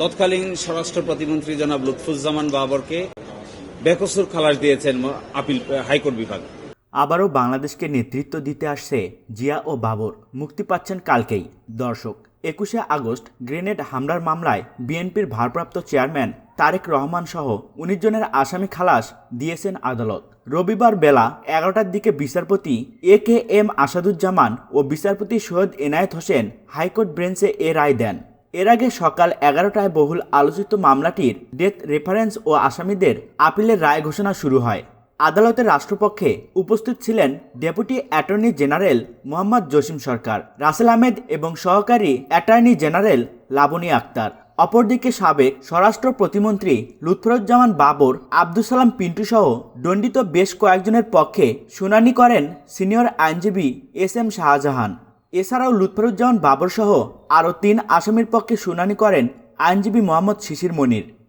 তৎকালীন স্বরাষ্ট্র প্রতিমন্ত্রী জনাব লুৎফুজ্জামান বাবরকে বেকসুর খালাস দিয়েছেন আপিল হাইকোর্ট বিভাগ। আবারও বাংলাদেশকে নেতৃত্ব দিতে আসছে জিয়া ও বাবর। মুক্তি পাচ্ছেন কালকেই। দর্শক, একুশে আগস্ট গ্রেনেড হামলার মামলায় বিএনপির ভারপ্রাপ্ত চেয়ারম্যান তারেক রহমান সহ উনিশ জনের আসামি খালাস দিয়েছেন আদালত। রবিবার বেলা এগারোটার দিকে বিচারপতি এ কে এম আসাদুজ্জামান ও বিচারপতি সৈয়দ এনায়েত হোসেন হাইকোর্ট বেঞ্চে এ রায় দেন। এর আগে সকাল এগারোটায় বহুল আলোচিত মামলাটির ডেথ রেফারেন্স ও আসামিদের আপিলের রায় ঘোষণা শুরু হয়। আদালতের রাষ্ট্রপক্ষে উপস্থিত ছিলেন deputy attorney general Mohammad Jasim Sarkar, Russel Ahmed এবং সহকারী অ্যাটর্নি জেনারেল লাবনী আক্তার। অপরদিকে সাবেক স্বরাষ্ট্র প্রতিমন্ত্রী লুৎফরুজ্জামান বাবর আব্দুল সালাম পিন্টু সহ দণ্ডিত বেশ কয়েকজনের পক্ষে শুনানি করেন সিনিয়র আইনজীবী এস এম শাহজাহান। এছাড়াও লুৎফরুজ্জামান বাবর সহ আরও তিন আসামির পক্ষে শুনানি করেন আইনজীবী মোহাম্মদ শিশির মনির।